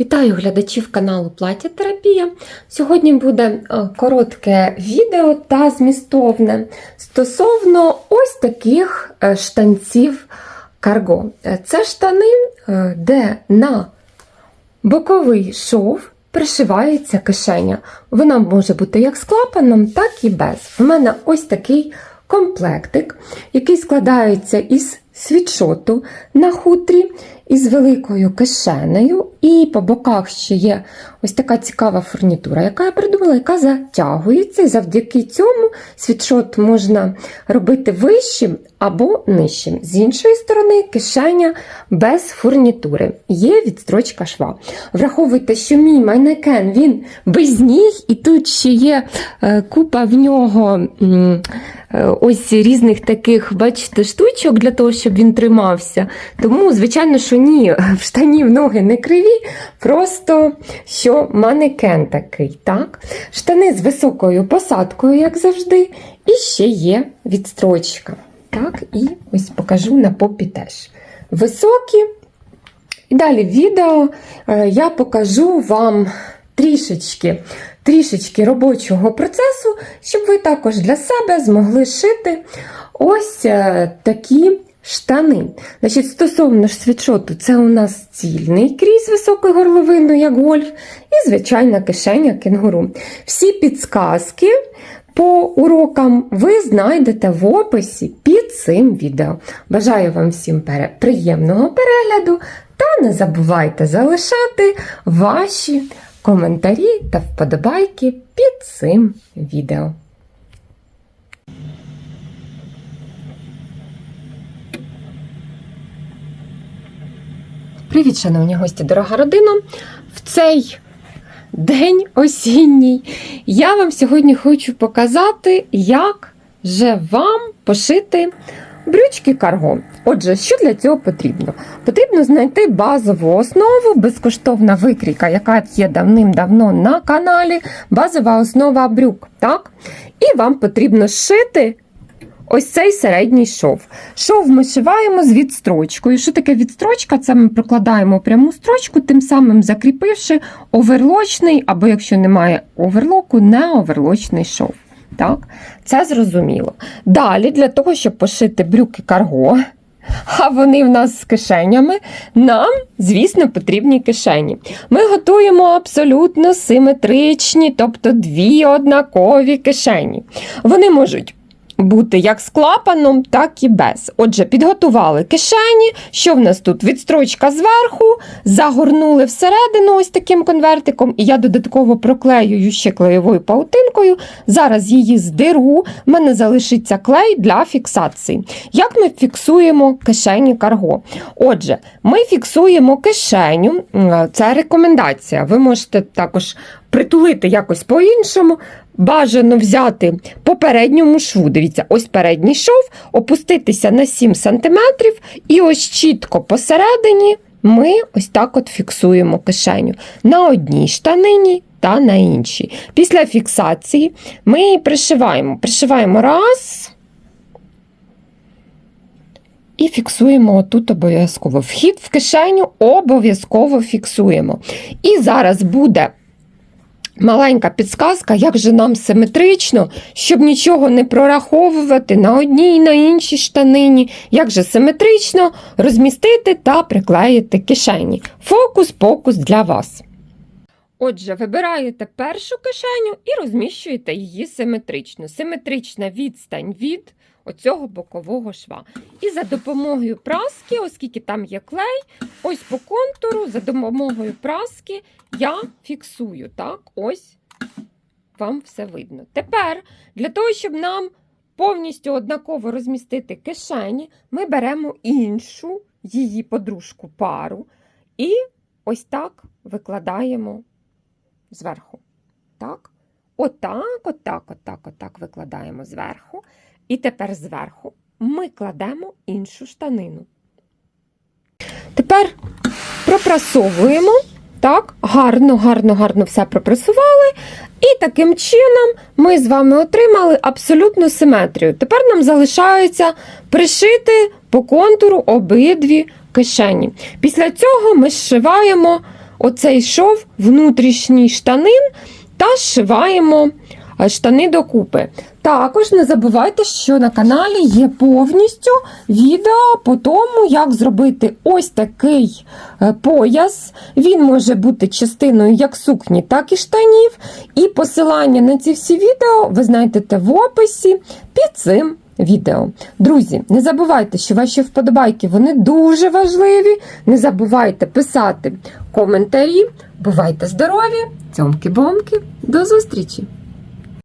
Вітаю глядачів каналу Плаття Терапія. Сьогодні буде е, коротке відео та змістовне стосовно ось таких е, штанців карго. Е, Це штани, де на боковий шов пришивається кишеня. Вона може бути як з клапаном, так і без. В мене ось такий комплектик, який складається із світшоту на хутрі, із великою кишенею, і по боках ще є ось така цікава фурнітура, яка я придумала, яка затягується. І завдяки цьому світшот можна робити вищим або нижчим. З іншої сторони, кишеня без фурнітури. Є відстрочка шва. Враховуйте, що мій майнекен він без ніг, і тут ще є е, купа в нього. Е, Ось різних таких, бачите, штучок для того, щоб він тримався. Тому, звичайно, що ні, в штанів ноги не криві, просто що манекен такий. так? Штани з високою посадкою, як завжди, і ще є відстрочка. Так, і ось покажу на попі теж. Високі. І далі в відео е, я покажу вам трішечки, трішечки робочого процесу, щоб ви також для себе змогли шити ось е, такі штани. Значить, Стосовно ж світшоту, це у нас цільний крізь високою горловиною, як гольф, і звичайна кишеня кенгуру. Всі підсказки по урокам ви знайдете в описі під цим відео. Бажаю вам всім приємного перегляду та не забувайте залишати ваші коментарі та вподобайки під цим відео. Привіт, шановні гості, дорога родина! В цей день осінній я вам сьогодні хочу показати, як же вам пошити брючки карго. Отже, що для цього потрібно? Потрібно знайти базову основу, безкоштовна викрійка, яка є давним-давно на каналі, базова основа брюк. Так? І вам потрібно шити ось цей середній шов. Шов ми шиваємо з відстрочкою. Що таке відстрочка? Це ми прокладаємо пряму строчку, тим самим закріпивши оверлочний, або якщо немає оверлоку, не оверлочний шов. Так, це зрозуміло. Далі, для того, щоб пошити брюки карго, а вони в нас з кишенями, нам, звісно, потрібні кишені. Ми готуємо абсолютно симетричні, тобто дві однакові кишені. Вони можуть бути як з клапаном, так і без. Отже, підготували кишені. Що в нас тут? Відстрочка зверху, загорнули всередину ось таким конвертиком, і я додатково проклеюю ще клеєвою паутинкою. Зараз її здеру, в мене залишиться клей для фіксації. Як ми фіксуємо кишені карго? Отже, ми фіксуємо кишеню, це рекомендація. Ви можете також притулити якось по-іншому. Бажано взяти по передньому шву. Дивіться, ось передній шов, опуститися на 7 см, і ось чітко посередині ми ось так от фіксуємо кишеню на одній штанині та на іншій. Після фіксації ми її пришиваємо. Пришиваємо раз. І фіксуємо тут обов'язково. Вхід в кишеню обов'язково фіксуємо. І зараз буде Маленька підсказка, як же нам симетрично, щоб нічого не прораховувати на одній і на іншій штанині, як же симетрично розмістити та приклеїти кишені. Фокус-покус для вас. Отже, вибираєте першу кишеню і розміщуєте її симетрично. Симетрична відстань від оцього бокового шва. І за допомогою праски, оскільки там є клей, ось по контуру, за допомогою праски я фіксую. Так, ось вам все видно. Тепер, для того, щоб нам повністю однаково розмістити кишені, ми беремо іншу її подружку пару і ось так викладаємо зверху. Так? Отак, отак, отак, отак викладаємо зверху. І тепер зверху ми кладемо іншу штанину. Тепер пропрасовуємо. Так, гарно, гарно, гарно все пропресували. І таким чином ми з вами отримали абсолютну симетрію. Тепер нам залишається пришити по контуру обидві кишені. Після цього ми зшиваємо оцей шов внутрішній штанин та зшиваємо е, штани докупи. Також не забувайте, що на каналі є повністю відео по тому, як зробити ось такий е, пояс. Він може бути частиною як сукні, так і штанів. І посилання на ці всі відео ви знайдете в описі під цим відео. Друзі, не забувайте, що ваші вподобайки вони дуже важливі. Не забувайте писати коментарі. Бувайте здорові! Цьомки-бомки, до зустрічі!